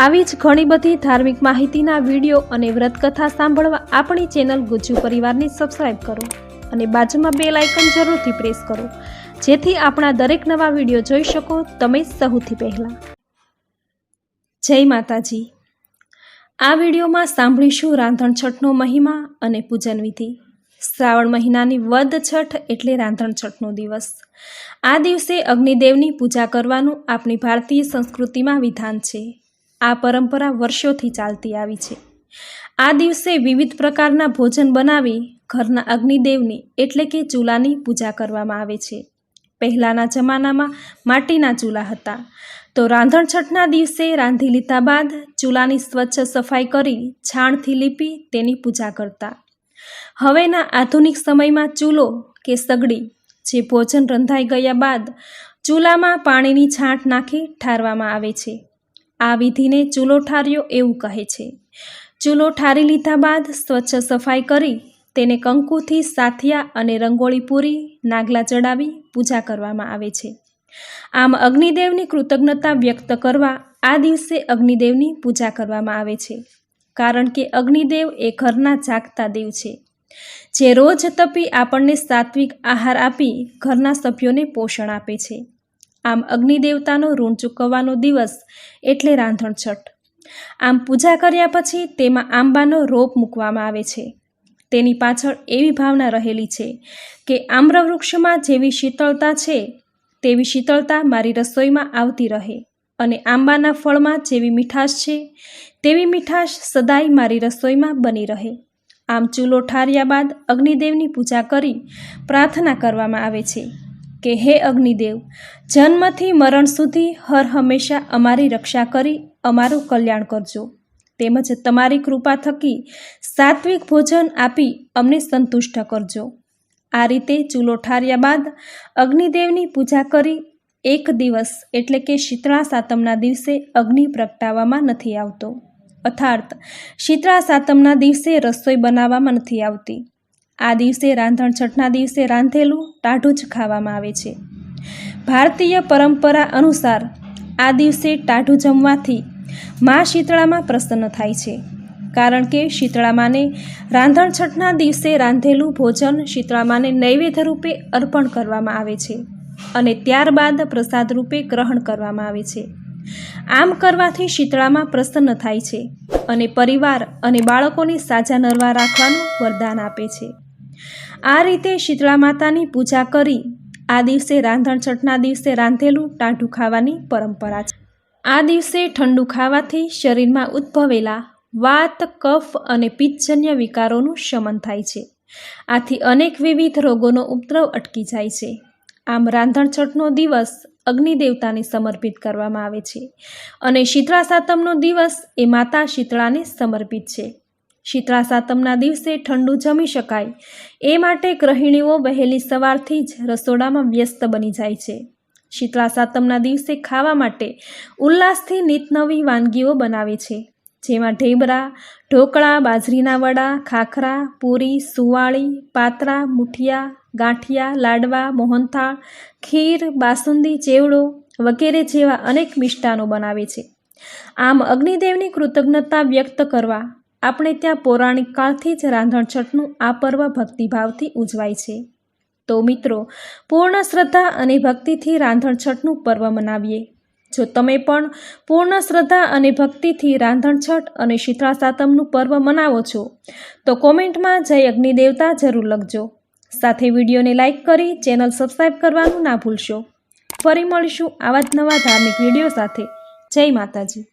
આવી જ ઘણી બધી ધાર્મિક માહિતીના વીડિયો અને વ્રતકથા સાંભળવા આપણી ચેનલ ગુજ્જુ પરિવારને સબસ્ક્રાઈબ કરો અને બાજુમાં બે લાઇકન જરૂરથી પ્રેસ કરો. જેથી આપણા દરેક નવા વીડિયો જોઈ શકો તમે સૌથી પહેલાં. જય માતાજી. આ વિડીયોમાં સાંભળીશું રાંધણ છઠનો મહિમા અને પૂજન વિધિ. શ્રાવણ મહિનાની વદ છઠ એટલે રાંધણ છઠનો દિવસ. આ દિવસે અગ્નિદેવની પૂજા કરવાનું આપણી ભારતીય સંસ્કૃતિમાં વિધાન છે. આ પરંપરા વર્ષોથી ચાલતી આવી છે. આ દિવસે વિવિધ પ્રકારના ભોજન બનાવી ઘરના અગ્નિદેવની એટલે કે ચૂલાની પૂજા કરવામાં આવે છે. પહેલાંના જમાનામાં માટીના ચૂલા હતા. તો રાંધણ છઠના દિવસે રાંધી લીધા બાદ ચૂલાની સ્વચ્છ સફાઈ કરી છાણથી લીપી તેની પૂજા કરતા. હવેના આધુનિક સમયમાં ચૂલો કે સગડી જે ભોજન રંધાઈ ગયા બાદ ચૂલામાં પાણીની છાંટ નાખી ઠારવામાં આવે છે. આ વિધિને ચૂલો ઠાર્યો એવું કહે છે. ચૂલો ઠારી લીધા બાદ સ્વચ્છ સફાઈ કરી તેને કંકુથી સાથિયા અને રંગોળી પૂરી, નાગલા ચડાવી, પૂજા કરવામાં આવે છે. આમ અગ્નિદેવની કૃતજ્ઞતા વ્યક્ત કરવા આ દિવસે અગ્નિદેવની પૂજા કરવામાં આવે છે. કારણ કે અગ્નિદેવ એ ઘરના જાગતા દેવ છે. જે રોજ તપી આપણને સાત્વિક આહાર આપી ઘરના સભ્યોને પોષણ આપે છે. આમ અગ્નિદેવતાનો ઋણ ચૂકવવાનો દિવસ એટલે રાંધણ છઠ. આમ પૂજા કર્યા પછી તેમાં આંબાનો રોપ મૂકવામાં આવે છે. તેની પાછળ એવી ભાવના રહેલી છે કે આમ્રવૃક્ષમાં જેવી શીતળતા છે, તેવી શીતળતા મારી રસોઈમાં આવતી રહે અને આંબાના ફળમાં જેવી મીઠાશ છે, તેવી મીઠાશ સદાય મારી રસોઈમાં બની રહે. આમ ચૂલો ઠાર્યા બાદ અગ્નિદેવની પૂજા કરી પ્રાર્થના કરવામાં આવે છે. કે, હે અગ્નિદેવ, જન્મથી મરણ સુધી હર હંમેશા અમારી રક્ષા કરી, અમારું કલ્યાણ કરજો. તેમજ તમારી કૃપા થકી સાત્વિક ભોજન આપી અમને સંતુષ્ટ કરજો. આ રીતે ચૂલો ઠાર્યા બાદ અગ્નિદેવની પૂજા કરી. એક દિવસ, એટલે કે શીતળા સાતમના દિવસે અગ્નિ પ્રગટાવવામાં નથી આવતો. અર્થાર્થ શીતળા સાતમના દિવસે રસોઈ બનાવવામાં નથી આવતી. આ દિવસે રાંધણ છઠના દિવસે રાંધેલું ટાઢું જ ખાવામાં આવે છે. ભારતીય પરંપરા અનુસાર આ દિવસે ટાઢું જમવાથી મા શીતળામાં પ્રસન્ન થાય છે. કારણ કે શીતળામાને રાંધણ છઠના દિવસે રાંધેલું ભોજન શીતળામાને નૈવેદ્ય રૂપે અર્પણ કરવામાં આવે છે અને ત્યારબાદ પ્રસાદ રૂપે ગ્રહણ કરવામાં આવે છે. આમ કરવાથી શીતળામાં પ્રસન્ન થાય છે અને પરિવાર અને બાળકોને સાજા નરવા રાખવાનું વરદાન આપે છે. આ રીતે શીતળા માતાની પૂજા કરી આ દિવસે રાંધણ છઠના દિવસે રાંધેલું ટાઢું ખાવાની પરંપરા છે. આ દિવસે ઠંડુ ખાવાથી શરીરમાં ઉદ્ભવેલા વાત, કફ અને પિત્તજન્ય વિકારોનું શમન થાય છે. આથી અનેક વિવિધ રોગોનો ઉપદ્રવ અટકી જાય છે. આમ રાંધણ છઠનો દિવસ અગ્નિદેવતાને સમર્પિત કરવામાં આવે છે અને શીતળા સાતમનો દિવસ એ માતા શીતળાને સમર્પિત છે. શીતળા સાતમના દિવસે ઠંડુ જમી શકાય. એ માટે ગૃહિણીઓ વહેલી સવારથી જ રસોડામાં વ્યસ્ત બની જાય છે. શીતળા સાતમના દિવસે ખાવા માટે ઉલ્લાસથી નીતનવી વાનગીઓ બનાવે છે. જેમાં ઢેબરા, ઢોકળા, બાજરીના વડા, ખાખરા, પૂરી, સુવાળી, પાતરા, મુઠિયા, ગાંઠિયા, લાડવા, મોહનથાળ, ખીર, બાસુંદી ચેવડો વગેરે જેવા અનેક મિષ્ટાનો બનાવે છે. આમ અગ્નિદેવની કૃતજ્ઞતા વ્યક્ત કરવા આપણે ત્યાં પૌરાણિક કાળથી જ રાંધણ છઠનું આ પર્વ ભક્તિભાવથી ઉજવાય છે. તો મિત્રો, પૂર્ણ શ્રદ્ધા અને ભક્તિથી રાંધણ છઠનું પર્વ મનાવીએ. જો તમે પણ પૂર્ણ શ્રદ્ધા અને ભક્તિથી રાંધણ છઠ અને શીતળા સાતમનું પર્વ મનાવો છો, તો કોમેન્ટમાં જય અગ્નિદેવતા જરૂર લખજો. સાથે વિડીયોને લાઇક કરી ચેનલ સબસ્ક્રાઈબ કરવાનું ના ભૂલશો. ફરી મળીશું આવા જ નવા ધાર્મિક વીડિયો સાથે. જય માતાજી.